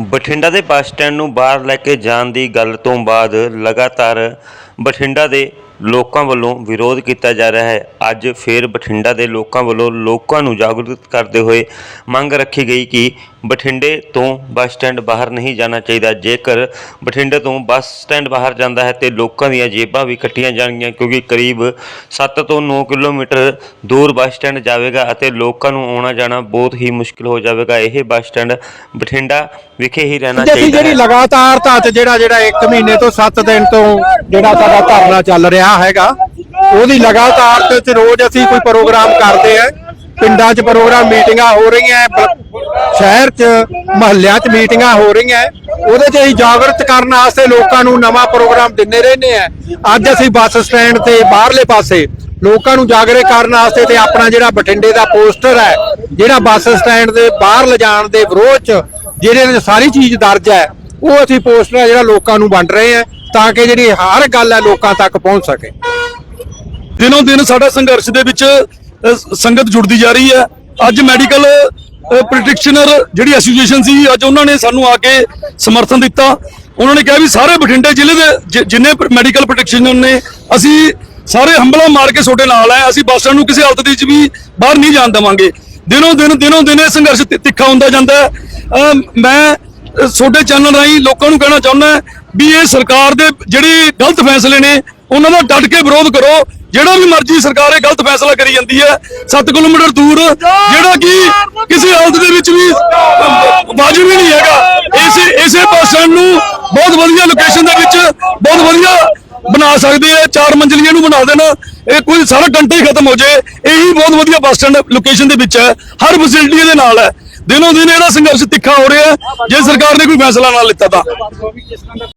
ਬਠਿੰਡਾ ਦੇ bus stand ਨੂੰ ਬਾਹਰ ਲੈ ਕੇ ਜਾਣ ਦੀ ਗੱਲ ਤੋਂ ਬਾਅਦ ਲਗਾਤਾਰ ਬਠਿੰਡਾ ਦੇ ਲੋਕਾਂ ਵੱਲੋਂ ਵਿਰੋਧ ਕੀਤਾ ਜਾ ਰਿਹਾ ਹੈ। ਅੱਜ ਫੇਰ ਬਠਿੰਡਾ ਦੇ ਲੋਕਾਂ ਵੱਲੋਂ ਲੋਕਾਂ ਨੂੰ ਜਾਗਰੂਕ ਕਰਦੇ ਹੋਏ ਮੰਗ ਰੱਖੀ ਗਈ ਕਿ ਬਠਿੰਡੇ ਤੋਂ ਬੱਸ ਸਟੈਂਡ ਬਾਹਰ ਨਹੀਂ ਜਾਣਾ ਚਾਹੀਦਾ। ਜੇਕਰ ਬਠਿੰਡੇ ਤੋਂ ਬੱਸ ਸਟੈਂਡ ਬਾਹਰ ਜਾਂਦਾ ਹੈ ਤੇ ਲੋਕਾਂ ਦੀਆਂ ਜੇਬਾਂ ਵੀ ਕੱਟੀਆਂ ਜਾਣਗੀਆਂ ਕਿਉਂਕਿ ਕਰੀਬ 7 ਤੋਂ 9 ਕਿਲੋਮੀਟਰ ਦੂਰ ਬੱਸ ਸਟੈਂਡ ਜਾਵੇਗਾ ਅਤੇ ਲੋਕਾਂ ਨੂੰ ਆਉਣਾ ਜਾਣਾ ਬਹੁਤ ਹੀ ਮੁਸ਼ਕਿਲ ਹੋ ਜਾਵੇਗਾ। ਇਹ ਬੱਸ ਸਟੈਂਡ ਬਠਿੰਡਾ ਵਿਖੇ ਹੀ ਰਹਿਣਾ ਚਾਹੀਦਾ ਜਿਹੜੀ ਹੈ ਲਗਾਤਾਰਤਾ ਚ ਜਿਹੜਾ ਜਿਹੜਾ 1 ਮਹੀਨੇ ਤੋਂ 7 ਦਿਨ ਤੋਂ ਜਿਹੜਾ ਸਾਡਾ ਧਰਨਾ ਚੱਲ ਰਿਹਾ ਹੈਗਾ। ਉਹਦੀ ਲਗਾਤਾਰ ਚ ਰੋਜ਼ ਅਸੀਂ ਕੋਈ ਪ੍ਰੋਗਰਾਮ ਕਰਦੇ ਆ। ਪਿੰਡਾਂ 'ਚ ਪ੍ਰੋਗਰਾਮ ਮੀਟਿੰਗਾਂ ਹੋ ਰਹੀਆਂ ਸ਼ਹਿਰ 'ਚ, ਮਹੱਲਿਆਂ 'ਚ ਮੀਟਿੰਗਾਂ ਹੋ ਰਹੀਆਂ ਉਹਦੇ 'ਚ ਅਸੀਂ ਜਾਗਰਤ ਕਰਨ ਵਾਸਤੇ ਲੋਕਾਂ ਨੂੰ ਨਵਾਂ ਪ੍ਰੋਗਰਾਮ ਦਿੰਦੇ ਰਹਿੰਦੇ ਆ। ਅੱਜ ਅਸੀਂ ਬੱਸ ਸਟੈਂਡ ਤੇ ਬਾਹਰਲੇ ਪਾਸੇ ਲੋਕਾਂ ਨੂੰ ਜਾਗਰੂਕ ਕਰਨ ਵਾਸਤੇ ਤੇ ਆਪਣਾ ਜਿਹੜਾ ਬਠਿੰਡੇ ਦਾ ਪੋਸਟਰ ਹੈ ਜਿਹੜਾ ਬੱਸ ਸਟੈਂਡ ਦੇ ਬਾਹਰ ਲਿਜਾਣ ਦੇ ਵਿਰੋਧ 'ਚ ਜਿਹੜੇ ਸਾਰੀ ਚੀਜ਼ ਦਰਜ ਹੈ ਉਹ ਅਸੀਂ ਪੋਸਟਰ ਜਿਹੜਾ ਲੋਕਾਂ ਨੂੰ ਵੰਡ ਰਹੇ ਆ। ਤਾਂ ਕਿ ਜਿਹੜੀ ਹਰ ਗੱਲ ਹੈ ਲੋਕਾਂ ਤੱਕ ਪਹੁੰਚ ਸਕੇ। ਦਿਨੋਂ ਦਿਨ ਸਾਡਾ ਸੰਘਰਸ਼ ਦੇ ਵਿੱਚ ਸੰਗਤ ਜੁੜਦੀ ਜਾ ਰਹੀ ਹੈ। ਅੱਜ ਮੈਡੀਕਲ ਪ੍ਰੈਕਟੀਸ਼ਨਰ ਜਿਹੜੀ ਐਸੋਸੀਏਸ਼ਨ ਸੀ, ਅੱਜ ਉਹਨਾਂ ਨੇ ਸਾਨੂੰ ਆ ਕੇ ਸਮਰਥਨ ਦਿੱਤਾ। ਉਹਨਾਂ ਨੇ ਕਿਹਾ ਵੀ ਸਾਰੇ ਬਠਿੰਡੇ ਜ਼ਿਲ੍ਹੇ ਦੇ ਜਿ- ਜਿੰਨੇ ਮੈਡੀਕਲ ਪ੍ਰੈਕਟੀਸ਼ਨਰ ਨੇ, ਅਸੀਂ ਸਾਰੇ ਹੰਬਲਾ ਮਾਰ ਕੇ ਤੁਹਾਡੇ ਨਾਲ ਆ ਅਸੀਂ ਬੱਸ ਸਟੈਂਡ ਨੂੰ ਕਿਸੇ ਹਾਲਤ ਦੇ ਵਿੱਚ ਵੀ ਬਾਹਰ ਨਹੀਂ ਜਾਣ ਦੇਵਾਂਗੇ। ਦਿਨੋਂ ਦਿਨ ਦਿਨੋਂ ਦਿਨ ਇਹ ਸੰਘਰਸ਼ ਤਿੱਖਾ ਹੁੰਦਾ ਜਾਂਦਾ ਮੈਂ ਤੁਹਾਡੇ ਚੈਨਲ ਰਾਹੀਂ ਲੋਕਾਂ ਨੂੰ ਕਹਿਣਾ ਚਾਹੁੰਦਾ ਵੀ ਇਹ ਸਰਕਾਰ ਦੇ ਜਿਹੜੇ ਗਲਤ ਫੈਸਲੇ ਨੇ, ਉਹਨਾਂ ਦਾ ਡਟ ਕੇ ਵਿਰੋਧ ਕਰੋ। ਜਿਹੜਾ ਵੀ ਮਰਜ਼ੀ ਸਰਕਾਰ ਇਹ ਗਲਤ ਫੈਸਲਾ ਕਰੀ ਜਾਂਦੀ ਹੈ 7 ਕਿਲੋਮੀਟਰ ਦੂਰ, ਜਿਹੜਾ ਕਿ ਕਿਸੇ ਹਾਲਤ ਦੇ ਵਿੱਚ ਵੀ ਵਾਜੂ ਵੀ ਨਹੀਂ ਹੈਗਾ। ਇਸੇ ਇਸੇ ਬੱਸ ਸਟੈਂਡ ਨੂੰ ਬਹੁਤ ਵਧੀਆ ਲੋਕੇਸ਼ਨ ਦੇ ਵਿੱਚ ਬਹੁਤ ਵਧੀਆ ਬਣਾ ਸਕਦੇ ਆ, ਚਾਰ ਮੰਜ਼ਲੀਆਂ ਨੂੰ ਬਣਾ ਦੇਣਾ। ਇਹ ਕੋਈ ਸਾਰਾ ਘੰਟਾ ਹੀ ਖਤਮ ਹੋ ਜਾਏ। ਇਹੀ ਬਹੁਤ ਵਧੀਆ ਬੱਸ ਸਟੈਂਡ ਲੋਕੇਸ਼ਨ ਦੇ ਵਿੱਚ ਹੈ। ਹਰ ਫੈਸਿਲਿਟੀ ਇਹਦੇ ਨਾਲ ਹੈ। ਦਿਨੋਂ ਦਿਨ ਇਹਦਾ ਸੰਘਰਸ਼ ਤਿੱਖਾ ਹੋ ਰਿਹਾ ਜੇ ਸਰਕਾਰ ਨੇ ਕੋਈ ਫੈਸਲਾ ਨਾ ਲਿੱਤਾ ਤਾਂ।